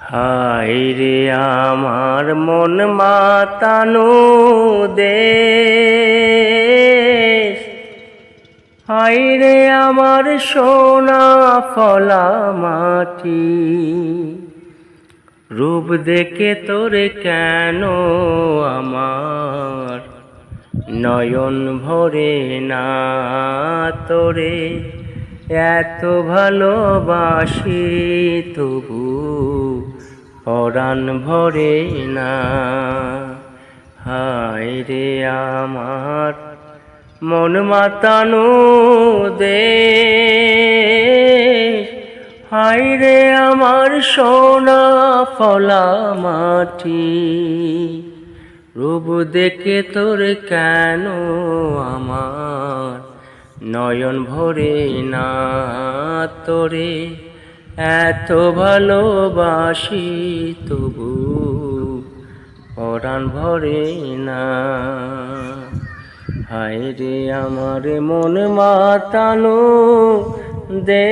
হায় রে আমার মন মাতানো দেশ। হায় রে আমার সোনা ফলা মাটি। রূপ দেখে তোরে কেন আমার নয়ন ভরে না তোরে? এত ভালোবাসি, তবু পরাণ ভরে না। হায় রে আমার মন মাতানো দে হায় রে আমার সোনা ফলা মাটি। রূপ দেখে তোর কেন আমার নয়ন ভরে না তোরে, এত ভালোবাসি তবু পরাণ ভরে না। হায় রে আমার মন মাতানো দে